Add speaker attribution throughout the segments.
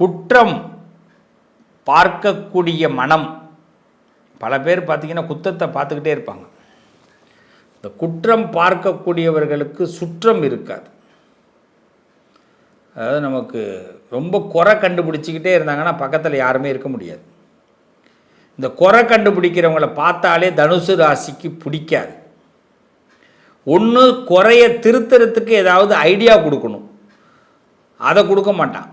Speaker 1: குற்றம் பார்க்கக்கூடிய மனம். பல பேர் பார்த்தீங்கன்னா குத்தத்தை பார்த்துக்கிட்டே இருப்பாங்க. இந்த குற்றம் பார்க்கக்கூடியவர்களுக்கு சுற்றம் இருக்காது. அதாவது நமக்கு ரொம்ப குறை கண்டுபிடிச்சிக்கிட்டே இருந்தாங்கன்னா பக்கத்தில் யாருமே இருக்க முடியாது. இந்த குறை கண்டுபிடிக்கிறவங்கள பார்த்தாலே தனுசு ராசிக்கு பிடிக்காது. ஒன்று குறைய திருத்தறத்துக்கு ஏதாவது ஐடியா கொடுக்கணும். அதை கொடுக்க மாட்டான்.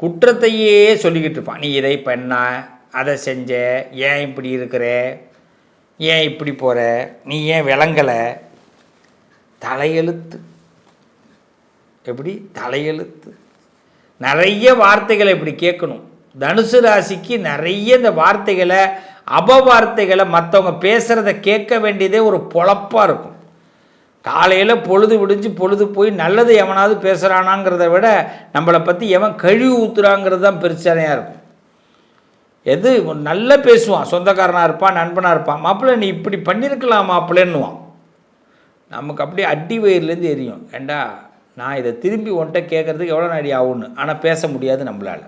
Speaker 1: குற்றத்தையே சொல்லிக்கிட்டு இருப்பான். நீ இதை பண்ண அதை செஞ்ச ஏன் இப்படி இருக்கிற ஏன் இப்படி போகிற நீ ஏன் விளங்கலை? தலையெழுத்து. எப்படி? தலையெழுத்து. நிறைய வார்த்தைகளை இப்படி கேட்கணும். தனுசு ராசிக்கு நிறைய இந்த வார்த்தைகளை அபவார்த்தைகளை மற்றவங்க பேசுகிறத கேட்க வேண்டியதே ஒரு பொழப்பாக இருக்கும். காலையில் பொழுது விடிஞ்சு பொழுது போய் நல்லது எவனாவது பேசுகிறானாங்கிறத விட நம்மளை பற்றி எவன் கழிவு ஊத்துறாங்கிறது தான் பிரச்சனையாக இருக்கும். எது? நல்லா பேசுவான். சொந்தக்காரனாக இருப்பான் நண்பனாக இருப்பான். மாப்பிள்ளை நீ இப்படி பண்ணியிருக்கலாம் மாப்பிள்ளைன்னுவான். நமக்கு அப்படியே அடி வயிறுலேருந்து எரியும். ஏண்டா? நான் இதை திரும்பி உன்கிட்ட கேட்குறதுக்கு எவ்வளோ நடி ஆகும்னு. ஆனால் பேச முடியாது நம்மளால்.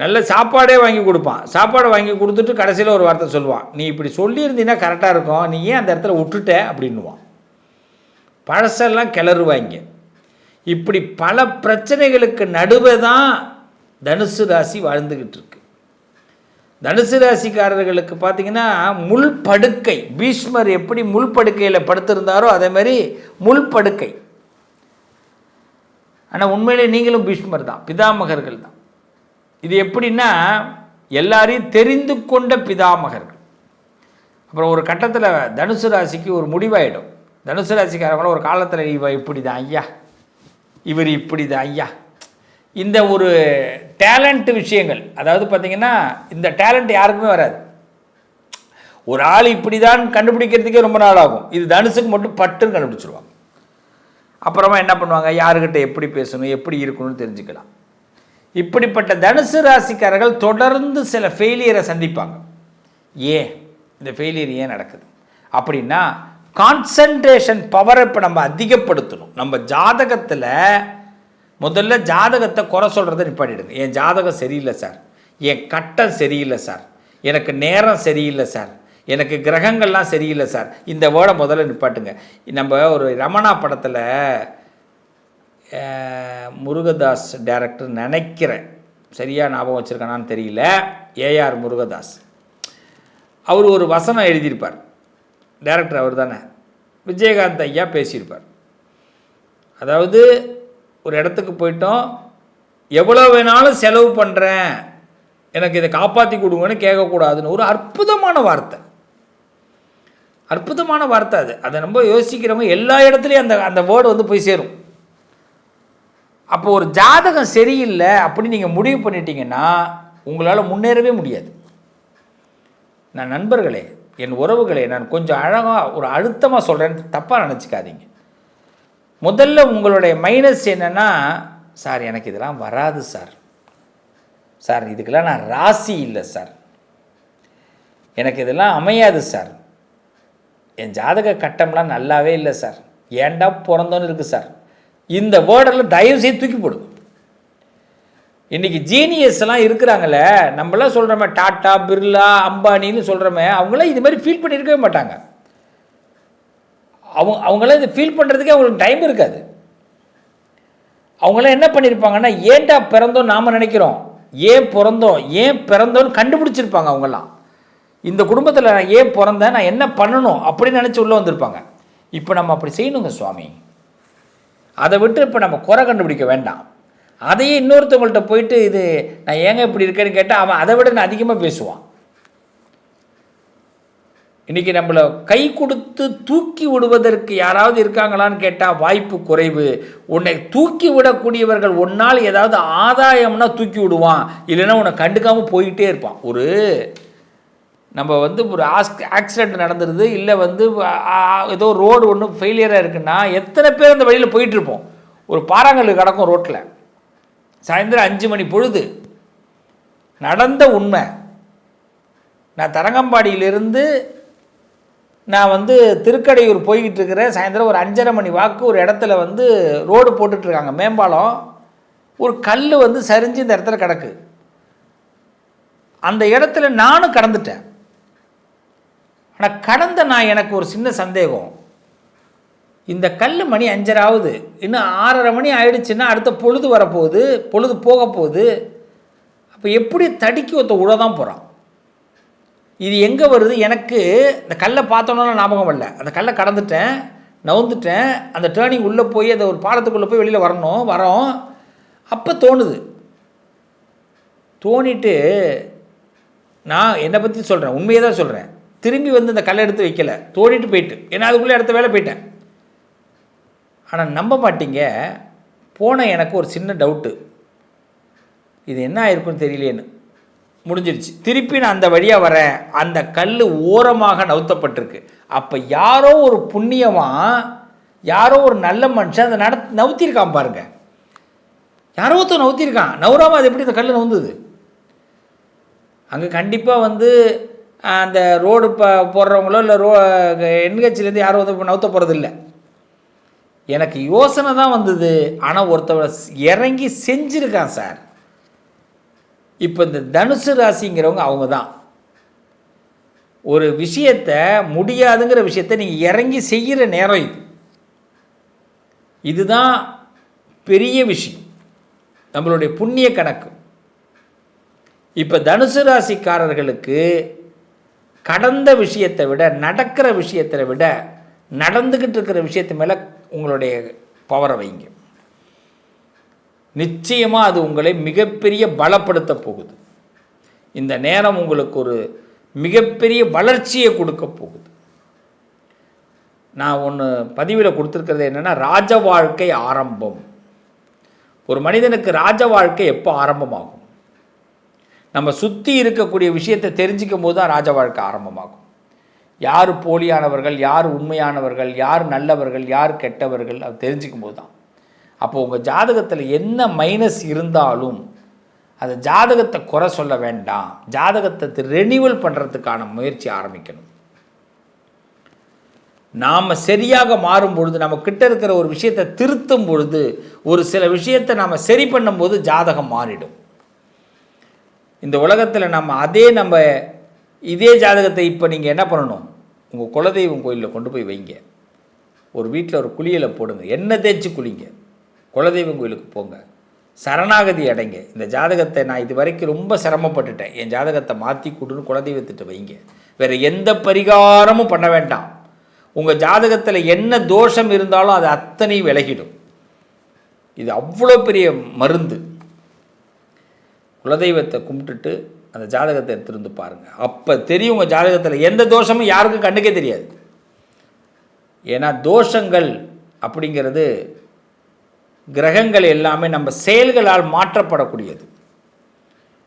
Speaker 1: நல்ல சாப்பாடே வாங்கி கொடுப்பான். சாப்பாடை வாங்கி கொடுத்துட்டு கடைசியில் ஒரு வார்த்தை சொல்லுவான். நீ இப்படி சொல்லியிருந்தீங்கன்னா கரெக்டாக இருக்கும். நீ ஏன் அந்த இடத்துல விட்டுட்ட? அப்படின்னுவான். பழசெல்லாம் கிளறுவாங்க இப்படி பல பிரச்சனைகளுக்கு நடுவே தான் தனுசு ராசி வாழ்ந்துக்கிட்டு இருக்கு. தனுசு ராசிக்காரர்களுக்கு பார்த்தீங்கன்னா முள் படுக்கை. பீஷ்மர் எப்படி முள் படுக்கையில் படுத்திருந்தாரோ அதே மாதிரி முள் படுக்கை. ஆனால் உண்மையிலே நீங்களும் பீஷ்மர் தான். பிதாமகர்கள் தான். இது எப்படின்னா எல்லாரையும் தெரிந்து கொண்ட பிதாமகர்கள். அப்புறம் ஒரு கட்டத்தில் தனுசு ராசிக்கு ஒரு முடிவாயிடும். தனுசு ராசிக்காரங்களும் ஒரு காலத்தில் இவ இப்படி தான் ஐயா. இவர் இப்படி தான் ஐயா. இந்த ஒரு டேலண்ட் விஷயங்கள் அதாவது பார்த்திங்கன்னா இந்த டேலண்ட் யாருக்குமே வராது. ஒரு ஆள் இப்படி தான் கண்டுபிடிக்கிறதுக்கே ரொம்ப நாள் ஆகும். இது தனுசுக்கு மட்டும் பட்டுன்னு கண்டுபிடிச்சிருவாங்க. அப்புறமா என்ன பண்ணுவாங்க? யாருக்கிட்ட எப்படி பேசணும்? எப்படி இருக்கணும்னு தெரிஞ்சுக்கலாம். இப்படிப்பட்ட தனுசு ராசிக்காரர்கள் தொடர்ந்து சில ஃபெயிலியரை சந்திப்பாங்க. ஏன்? இந்த ஃபெயிலியர் ஏன் நடக்குது? அப்படின்னா கான்சன்ட்ரேஷன் பவரை இப்போ நம்ம அதிகப்படுத்தணும். நம்ம ஜாதகத்தில் முதல்ல ஜாதகத்தை குறை சொல்கிறத நிப்பாட்டிடுங்க. என் ஜாதகம் சரியில்லை சார். என் கட்டம் சரியில்லை சார். எனக்கு நேரம் சரியில்லை சார். எனக்கு கிரகங்கள்லாம் சரியில்லை சார். இந்த வேர்டை முதல்ல நிப்பாட்டுங்க. நம்ம ஒரு ரமணா படத்தில் முருகதாஸ் டைரக்டர் நினைக்கிறேன். சரியாக ஞாபகம் வச்சுருக்கானான்னு தெரியல. ஏஆர் முருகதாஸ். அவர் ஒரு வசனம் எழுதியிருப்பார். டைரக்டர் அவர் தானே. விஜயகாந்த் ஐயா பேசியிருப்பார். அதாவது ஒரு இடத்துக்கு போயிட்டோம். எவ்வளோ வேணாலும் செலவு பண்ணுறேன் எனக்கு இதை காப்பாற்றி கொடுங்கன்னு கேட்கக்கூடாதுன்னு ஒரு அற்புதமான வார்த்தை. அற்புதமான வார்த்தை அது. அதை நம்ம யோசிக்கிறவங்க எல்லா இடத்துலையும் அந்த அந்த வேர்டு வந்து போய் சேரும். அப்போ ஒரு ஜாதகம் சரியில்லை அப்படின்னு நீங்கள் முடிவு பண்ணிட்டீங்கன்னா உங்களால் முன்னேறவே முடியாது. நான் நண்பர்களே என் உறவுகளே நான் கொஞ்சம் அழகாக ஒரு அழுத்தமாக சொல்கிறேன்னு தப்பாக நினச்சிக்காதீங்க. முதல்ல உங்களுடைய மைனஸ் என்னென்னா சார் எனக்கு இதெல்லாம் வராது சார். சார் இதுக்கெல்லாம் நான் ராசி இல்லை சார். எனக்கு இதெல்லாம் அமையாது சார். என் ஜாதக கட்டம்லாம் நல்லாவே இல்லை சார். ஏன்டா பிறந்தோன்னு இருக்குது சார். இந்த வேர்டெல்லாம் தயவு செய்து தூக்கி போடுங்க இன்றைக்கி ஜீனியஸ் எல்லாம் இருக்கிறாங்களே நம்மளாம் சொல்கிறோமே டாட்டா பிர்லா அம்பானின்னு சொல்கிறோமே அவங்களாம் இது மாதிரி ஃபீல் பண்ணியிருக்கவே மாட்டாங்க. அவங்க அவங்களாம் இதை ஃபீல் பண்ணுறதுக்கே அவங்களுக்கு டைம் இருக்காது. அவங்களாம் என்ன பண்ணியிருப்பாங்கன்னா ஏன்டா பிறந்தோம் நாம் நினைக்கிறோம். ஏன் பிறந்தோம்? ஏன் பிறந்தோன்னு கண்டுபிடிச்சிருப்பாங்க அவங்கெல்லாம். இந்த குடும்பத்தில் நான் ஏன் பிறந்தேன்? நான் என்ன பண்ணணும்? அப்படின்னு நினச்சி உள்ளே வந்திருப்பாங்க. இப்போ நம்ம அப்படி செய்யணுங்க சுவாமி. அதை விட்டு இப்போ நம்ம குறை கண்டுபிடிக்க வேண்டாம். அதையே இன்னொருத்தவங்கள்ட்ட போயிட்டு இது நான் ஏங்க இப்படி இருக்கேன்னு கேட்டால் அவன் அதை விட நான் அதிகமாக பேசுவான். இன்றைக்கி நம்மளை கை கொடுத்து தூக்கி விடுவதற்கு யாராவது இருக்காங்களான்னு கேட்டால் வாய்ப்பு குறைவு. உன்னை தூக்கி விடக்கூடியவர்கள் ஒன்னால் ஏதாவது ஆதாயம்னா தூக்கி விடுவான். இல்லைன்னா உன்னை கண்டுக்காமல் போயிட்டே இருப்பான். ஒரு நம்ம வந்து ஒரு ஆஸ் ஆக்சிடெண்ட் நடந்துருது இல்லை வந்து ஏதோ ரோடு ஒன்று ஃபெயிலியராக இருக்குன்னா எத்தனை பேர் அந்த வழியில் போயிட்டுருப்போம்? ஒரு பாறாங்கல் கிடக்கும் ரோட்டில் சாயந்தரம் அஞ்சு மணி பொழுது நடந்த உண்மை. நான் தரங்கம்பாடியிலிருந்து நான் வந்து திருக்கடையூர் போய்கிட்டு இருக்கிறேன் சாயந்தரம் ஒரு அஞ்சரை மணி வாக்கு ஒரு இடத்துல வந்து ரோடு போட்டுட்ருக்காங்க மேம்பாலம். ஒரு கல் வந்து சரிஞ்சு இந்த இடத்துல கிடக்கு. அந்த இடத்துல நானும் கடந்துட்டேன். ஆனால் கடந்த நான் எனக்கு ஒரு சின்ன சந்தேகம். இந்த கல் மணி அஞ்சராவது இன்னும் ஆறரை மணி ஆயிடுச்சுன்னா அடுத்த பொழுது வரப்போகுது பொழுது போக போகுது அப்போ எப்படி தடுக்கி ஒருத்த உழ தான் போகிறான் இது எங்கே வருது? எனக்கு இந்த கல்லை பார்த்தோன்னா ஞாபகம் வரல. அந்த கல்லை கடந்துட்டேன் நவுந்துட்டேன். அந்த டேர்னிங் உள்ளே போய் அந்த ஒரு பாலத்துக்குள்ளே போய் வெளியில் வரணும் வரோம். அப்போ தோணுது. தோணிட்டு நான் என்னை பற்றி சொல்கிறேன் உண்மையை தான் சொல்கிறேன் திரும்பி வந்து இந்த கல்லை எடுத்து வைக்கல. தோடிட்டு போயிட்டு. ஏன்னா அதுக்குள்ளே அடுத்த வேலை போயிட்டேன். ஆனால் நம்ப மாட்டீங்க. போன எனக்கு ஒரு சின்ன டவுட்டு இது என்ன ஆயிருக்குன்னு தெரியலேன்னு. முடிஞ்சிருச்சு. திருப்பி நான் அந்த வழியாக வரேன். அந்த கல் ஓரமாக நவுத்தப்பட்டிருக்கு. அப்போ யாரோ ஒரு புண்ணியமாக யாரோ ஒரு நல்ல மனுஷன் அதை நட நவுத்திருக்கான் பாருங்க. யாரோ ஒருத்தர் நவுத்திருக்கான். நவுறாமல் அது எப்படி இந்த கல் நவுந்தது? அங்கே கண்டிப்பாக வந்து அந்த ரோடு ப போடுறவங்களோ இல்லை ரோ என்ஹெச்லேருந்து யாரும் வந்து நவுத்த போகிறது இல்லை எனக்கு யோசனை தான் வந்தது. ஆனால் ஒருத்தவர் இறங்கி செஞ்சுருக்கான் சார். இப்போ இந்த தனுசு ராசிங்கிறவங்க அவங்க தான். ஒரு விஷயத்தை முடியாதுங்கிற விஷயத்தை நீங்கள் இறங்கி செய்கிற நேரம் இது. இதுதான் பெரிய விஷயம். நம்மளுடைய புண்ணிய கணக்கு. இப்போ தனுசு ராசிக்காரர்களுக்கு கடந்த விஷயத்தை விட நடக்கிற விஷயத்தை விட நடந்துக்கிட்டு இருக்கிற விஷயத்து மேலே உங்களுடைய பவரை வைங்க. நிச்சயமாக அது உங்களை மிகப்பெரிய பலப்படுத்த போகுது. இந்த நேரம் உங்களுக்கு ஒரு மிகப்பெரிய வளர்ச்சியை கொடுக்க போகுது. நான் ஒன்று பதிவில் கொடுத்துருக்கிறது என்னென்னா ராஜ வாழ்க்கை ஆரம்பம். ஒரு மனிதனுக்கு ராஜ வாழ்க்கை எப்போ ஆரம்பமாகும்? நம்ம சுற்றி இருக்கக்கூடிய விஷயத்தை தெரிஞ்சிக்கும் போது தான் ராஜ வாழ்க்கை ஆரம்பமாகும். யார் போலியானவர்கள் யார் உண்மையானவர்கள் யார் நல்லவர்கள் யார் கெட்டவர்கள் அது தெரிஞ்சிக்கும் போது தான். அப்போது உங்கள் ஜாதகத்தில் என்ன மைனஸ் இருந்தாலும் அந்த ஜாதகத்தை குறை சொல்ல வேண்டாம். ஜாதகத்தை ரெனியூவல் பண்ணுறதுக்கான முயற்சி ஆரம்பிக்கணும். நாம் சரியாக மாறும் பொழுது நம்ம கிட்ட இருக்கிற ஒரு விஷயத்தை திருத்தும் பொழுது ஒரு சில விஷயத்தை நாம் சரி பண்ணும்போது ஜாதகம் மாறிடும். இந்த உலகத்தில் நம்ம அதே நம்ம இதே ஜாதகத்தை இப்போ நீங்கள் என்ன பண்ணணும்? உங்கள் குலதெய்வம் கோயிலில் கொண்டு போய் வைங்க. ஒரு வீட்டில் ஒரு குளியலை போடுங்க. எண்ணெய் தேய்ச்சி குளிங்க. குலதெய்வம் கோயிலுக்கு போங்க. சரணாகதி அடைங்க. இந்த ஜாதகத்தை நான் இது வரைக்கும் ரொம்ப சிரமப்பட்டுட்டேன். என் ஜாதகத்தை மாற்றி கூட்டுன்னு குலதெய்வத்திட்ட வைங்க. வேறு எந்த பரிகாரமும் பண்ண வேண்டாம். உங்கள் ஜாதகத்தில் என்ன தோஷம் இருந்தாலும் அது அத்தனை விலகிடும். இது அவ்வளோ பெரிய மருந்து. குலதெய்வத்தை கும்பிட்டுட்டு அந்த ஜாதகத்தை எடுத்துருந்து பாருங்கள் அப்போ தெரியும் உங்கள் ஜாதகத்தில் எந்த தோஷமும் யாருக்கும் கண்ணுக்கே தெரியாது. ஏன்னா தோஷங்கள் அப்படிங்கிறது கிரகங்கள் எல்லாமே நம்ம செயல்களால் மாற்றப்படக்கூடியது.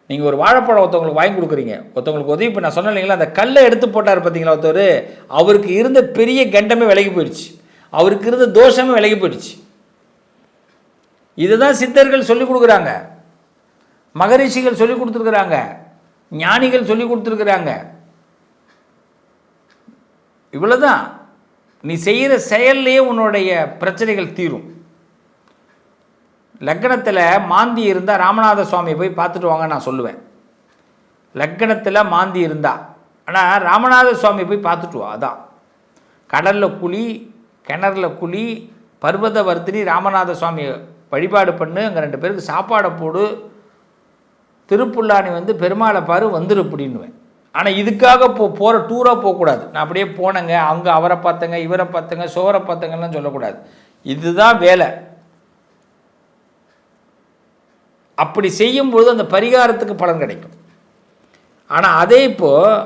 Speaker 1: நீங்கள் ஒரு வாழைப்பழம் ஒருத்தவங்களுக்கு வாங்கி கொடுக்குறீங்க. ஒருத்தவங்களுக்கு உதவி இப்போ நான் சொன்னேன் இல்லைங்களா அந்த கல்லை எடுத்து போட்டார் பார்த்தீங்களா ஒருத்தர் அவருக்கு இருந்த பெரிய கண்டமே விலகி போயிடுச்சு. அவருக்கு இருந்த தோஷமே விலகி போயிடுச்சு. இதுதான் சித்தர்கள் சொல்லிக் கொடுக்குறாங்க. மகரிஷிகள் சொல்லி கொடுத்துருக்குறாங்க. ஞானிகள் சொல்லி கொடுத்துருக்குறாங்க. இவ்வளோதான் நீ செய்கிற செயல்லையே உன்னுடைய பிரச்சனைகள் தீரும். லக்கணத்தில் மாந்தி இருந்தால் ராமநாத சுவாமியை போய் பார்த்துட்டு வாங்க நான் சொல்லுவேன். லக்கணத்தில் மாந்தி இருந்தா. ஆனால் ராமநாத சுவாமி போய் பார்த்துட்டு வா அதான். கடலில் குழி கிணறுல குழி பர்வத வர்த்தினி ராமநாத சுவாமி வழிபாடு பண்ணு அங்கே ரெண்டு பேருக்கு சாப்பாடை போடு திருப்புல்லானி வந்து பெருமாளை பாரு வந்துரு அப்படின்னுவேன் ஆனால் இதுக்காக போ போகிற டூராக போகக்கூடாது. நான் அப்படியே போனேங்க அங்கே அவரை பார்த்தங்க இவரை பார்த்தங்க சோரை பார்த்தங்கலாம் சொல்லக்கூடாது. இதுதான் வேலை. அப்படி செய்யும்பொழுது அந்த பரிகாரத்துக்கு பலன் கிடைக்கும். ஆனால் அதே இப்போது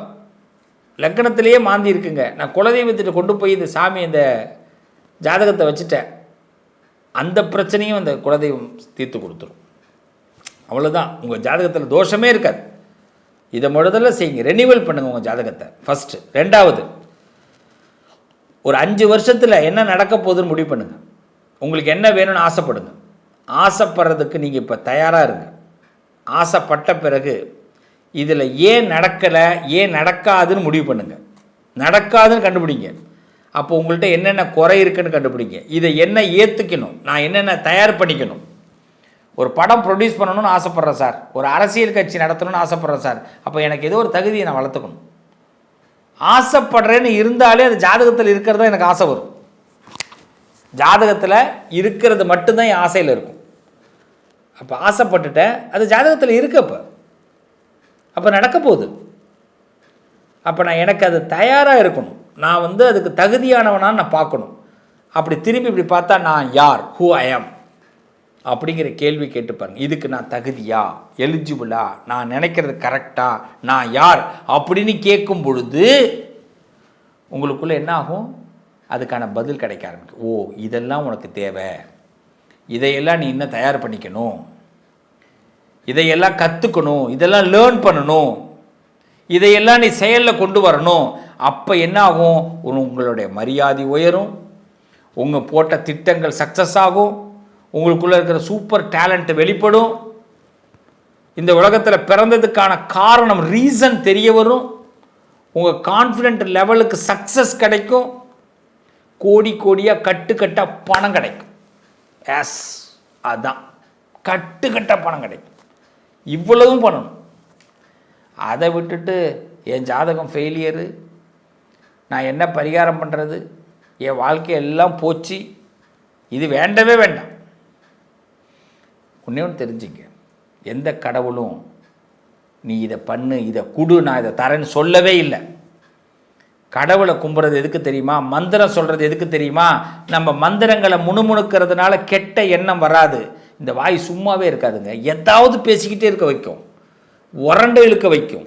Speaker 1: லக்கணத்திலேயே மாந்தி இருக்குங்க. நான் குலதெய்வத்திட்ட கொண்டு போய் இந்த சாமி இந்த ஜாதகத்தை வச்சுட்டேன். அந்த பிரச்சனையும் அந்த குலதெய்வம் தீர்த்து கொடுத்துரும். அவ்வளோதான் உங்கள் ஜாதகத்தில் தோஷமே இருக்காது. இதை முதல்ல செய்யுங்க. ரெனிவல் பண்ணுங்கள் உங்கள் ஜாதகத்தை. ஃபஸ்ட்டு ரெண்டாவது ஒரு அஞ்சு வருஷத்தில் என்ன நடக்க போகுதுன்னு முடிவு பண்ணுங்கள் உங்களுக்கு என்ன வேணும்னு ஆசைப்படுங்க. ஆசைப்படுறதுக்கு நீங்கள் இப்போ தயாராக இருங்க. ஆசைப்பட்ட பிறகு இதில் ஏன் நடக்கலை ஏன் நடக்காதுன்னு முடிவு பண்ணுங்கள் நடக்காதுன்னு கண்டுபிடிங்க. அப்போ உங்கள்கிட்ட என்னென்ன குறை இருக்குன்னு கண்டுபிடிங்க. இதை என்ன ஏற்றுக்கணும் நான் என்னென்ன தயார் பண்ணிக்கணும்? ஒரு படம் ப்ரொடியூஸ் பண்ணணும்னு ஆசைப்பட்றேன் சார். ஒரு அரசியல் கட்சி நடத்தணும்னு ஆசைப்பட்றேன் சார். அப்போ எனக்கு ஏதோ ஒரு தகுதியை நான் வளர்த்துக்கணும். ஆசைப்படுறேன்னு இருந்தாலே அது ஜாதகத்தில் இருக்கிறதா எனக்கு ஆசை வரும். ஜாதகத்தில் இருக்கிறது மட்டும்தான் என் ஆசையில் இருக்கும். அப்போ ஆசைப்பட்டுட்டேன். அது ஜாதகத்தில் இருக்கப்போ அப்போ. நடக்க போகுது. அப்போ நான் எனக்கு அது தயாராக இருக்கணும். நான் வந்து அதுக்கு தகுதியானவனான்னு நான் பார்க்கணும். அப்படி திரும்பி இப்படி பார்த்தா நான் யார்? ஹூ ஐ ஆம் அப்படிங்கிற கேள்வி கேட்டு பாருங்கள் இதுக்கு நான் தகுதியா? எலிஜிபிளா நான் நினைக்கிறது கரெக்டா நான் யார்? அப்படின்னு கேட்கும் பொழுது உங்களுக்குள்ளே என்ன ஆகும்? அதுக்கான பதில் கிடைக்க ஆரம்பிக்கும். ஓ இதெல்லாம் உனக்கு தேவை. இதையெல்லாம் நீ இன்னும் தயார் பண்ணிக்கணும். இதையெல்லாம் கற்றுக்கணும் இதெல்லாம் லேர்ன் பண்ணணும். இதையெல்லாம் நீ செயலில் கொண்டு வரணும். அப்போ என்ன ஆகும்? உங்களுடைய மரியாதை உயரும். உங்கள் போட்ட திட்டங்கள் சக்ஸஸ் ஆகும். உங்களுக்குள்ளே இருக்கிற சூப்பர் டேலண்ட்டு வெளிப்படும். இந்த உலகத்தில் பிறந்ததுக்கான காரணம் ரீசன் தெரிய வரும். உங்கள் கான்ஃபிடென்ட் லெவலுக்கு சக்ஸஸ் கிடைக்கும். கோடி கோடியாக கட்டுக்கட்டாக பணம் கிடைக்கும். எஸ் அதுதான் கட்டுக்கட்டாக பணம் கிடைக்கும். இவ்வளவும் பண்ணணும். அதை விட்டுட்டு என் ஜாதகம் ஃபெயிலியரு நான் என்ன பரிகாரம் பண்ணுறது என் வாழ்க்கை எல்லாம் போச்சு. இது வேண்டவே வேண்டாம். ஒன்றே ஒன்று தெரிஞ்சுங்க. எந்த கடவுளும் நீ இதை பண்ணு இதை குடு நான் இதை தரேன்னு சொல்லவே இல்லை. கடவுளை கும்புறது எதுக்கு தெரியுமா? மந்திரம் சொல்கிறது எதுக்கு தெரியுமா? நம்ம மந்திரங்களை முணுமுணுக்கிறதுனால கெட்ட எண்ணம் வராது. இந்த வாய் சும்மாவே இருக்காதுங்க. எதாவது பேசிக்கிட்டே இருக்க வைக்கும். உரண்டு இழுக்க வைக்கும்.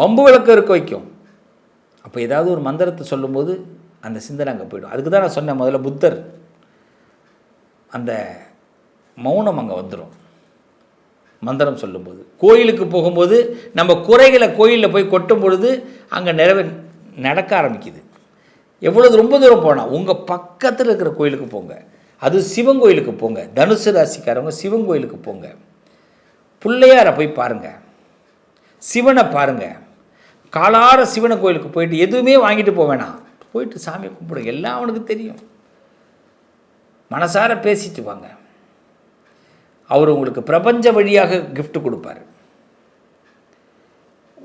Speaker 1: வம்பு விளக்க இருக்க வைக்கும். அப்போ ஏதாவது ஒரு மந்திரத்தை சொல்லும்போது அந்த சிந்தனை அங்கே போயிடும். அதுக்கு தான் நான் சொன்னேன் முதல்ல புத்தர். அந்த மௌனம் அங்கே வந்துடும் மந்திரம் சொல்லும்போது. கோயிலுக்கு போகும்போது நம்ம குறைகளை கோயிலில் போய் கொட்டும் பொழுது அங்கே நிறைவே நடக்க ஆரம்பிக்குது. எவ்வளோ ரொம்ப தூரம் போனால் உங்கள் பக்கத்தில் இருக்கிற கோயிலுக்கு போங்க. அது சிவன் கோயிலுக்கு போங்க. தனுசு ராசிக்காரவங்க சிவன் கோயிலுக்கு போங்க. பிள்ளையாரை போய் பாருங்கள் சிவனை பாருங்கள் காலார சிவனை கோயிலுக்கு போயிட்டு எதுவுமே வாங்கிட்டு போவேணாம் போயிட்டு சாமி கும்பிடுங்க எல்லாம் அவனுக்கு தெரியும். மனசார பேசிட்டு வாங்க. அவர் உங்களுக்கு பிரபஞ்ச வழியாக கிஃப்ட் கொடுப்பார்.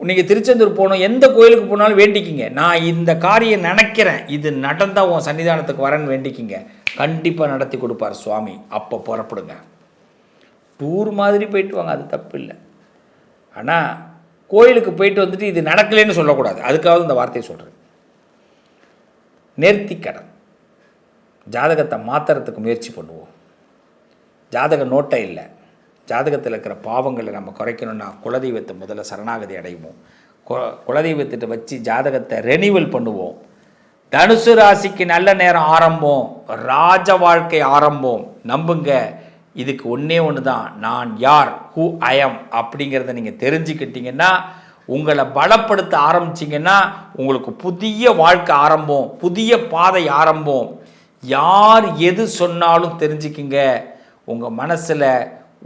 Speaker 1: நீங்கள் திருச்செந்தூர் போகணும் எந்த கோயிலுக்கு போனாலும் வேண்டிக்கிங்க. நான் இந்த காரியம் நினைக்கிறேன். இது நடந்தால் உன் சன்னிதானத்துக்கு வரேன்னு வேண்டிக்கிங்க. கண்டிப்பாக நடத்தி கொடுப்பார் சுவாமி. அப்போ புறப்படுங்க. டூர் மாதிரி போயிட்டு வாங்க அது தப்பு இல்லை ஆனால் கோயிலுக்கு போயிட்டு வந்துட்டு இது நடக்கலைன்னு சொல்லக்கூடாது. அதுக்காக இந்த வார்த்தையை சொல்கிறேன் நேர்த்திக்கடன். ஜாதகத்தை மாற்றுறதுக்கு முயற்சி பண்ணுவோம். ஜாதக நோட்டை இல்லை. ஜாதகத்தில் இருக்கிற பாவங்களை நம்ம குறைக்கணும்னா குலதெய்வத்தை முதல்ல சரணாகதி அடைவோம். கு- குலதெய்வத்திட்ட வச்சு ஜாதகத்தை ரெனிவல் பண்ணுவோம். தனுசு ராசிக்கு நல்ல நேரம் ஆரம்பம். ராஜ வாழ்க்கை ஆரம்பம். நம்புங்க இதுக்கு ஒன்றே ஒன்று தான் நான் யார்? ஹூ ஐஎம் அப்படிங்கிறத நீங்கள் தெரிஞ்சுக்கிட்டீங்கன்னா உங்களை பலப்படுத்த ஆரம்பிச்சிங்கன்னா உங்களுக்கு புதிய வாழ்க்கை ஆரம்பம் புதிய பாதை ஆரம்பம். யார் எது சொன்னாலும் தெரிஞ்சுக்கிங்க. உங்கள் மனசில்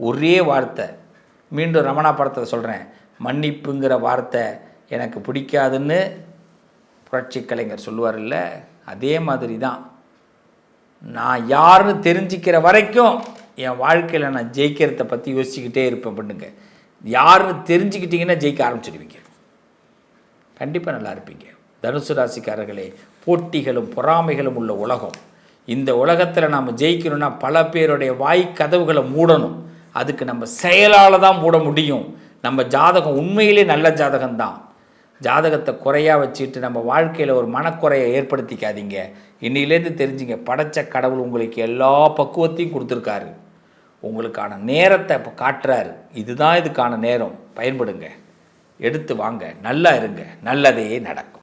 Speaker 1: ஒரே வார்த்தை. மீண்டும் ரமணா படத்தை சொல்கிறேன் மன்னிப்புங்கிற வார்த்தை எனக்கு பிடிக்காதுன்னு புரட்சி கலைஞர் சொல்லுவார்ல அதே மாதிரி தான் நான் யாருன்னு தெரிஞ்சுக்கிற வரைக்கும் என் வாழ்க்கையில் நான் ஜெயிக்கிறத பற்றி யோசிச்சுக்கிட்டே இருப்பேன் பண்ணுங்க. யாருன்னு தெரிஞ்சுக்கிட்டீங்கன்னா ஜெயிக்க ஆரம்பிச்சிடுவீங்க. கண்டிப்பாக நல்லா இருப்பீங்க. தனுசு ராசிக்காரர்களே போட்டிகளும் பொறாமைகளும் உள்ள உலகம். இந்த உலகத்தில் நாம் ஜெயிக்கணும்னா பல பேருடைய வாய் கதவுகளை மூடணும். அதுக்கு நம்ம செயலால் தான் மூட முடியும். நம்ம ஜாதகம் உண்மையிலே நல்ல ஜாதகம்தான். ஜாதகத்தை குறையாக வச்சுட்டு நம்ம வாழ்க்கையில் ஒரு மனக்குறையை ஏற்படுத்திக்காதீங்க. இன்னிலேருந்து தெரிஞ்சுங்க படைச்ச கடவுள் உங்களுக்கு எல்லா பக்குவத்தையும் கொடுத்துருக்காரு. உங்களுக்கான நேரத்தை இப்போ காட்டுறாரு. இதுதான் இதுக்கான நேரம். பயன்படுங்க. எடுத்து வாங்க. நல்லா இருங்க. நல்லதே நடக்கும்.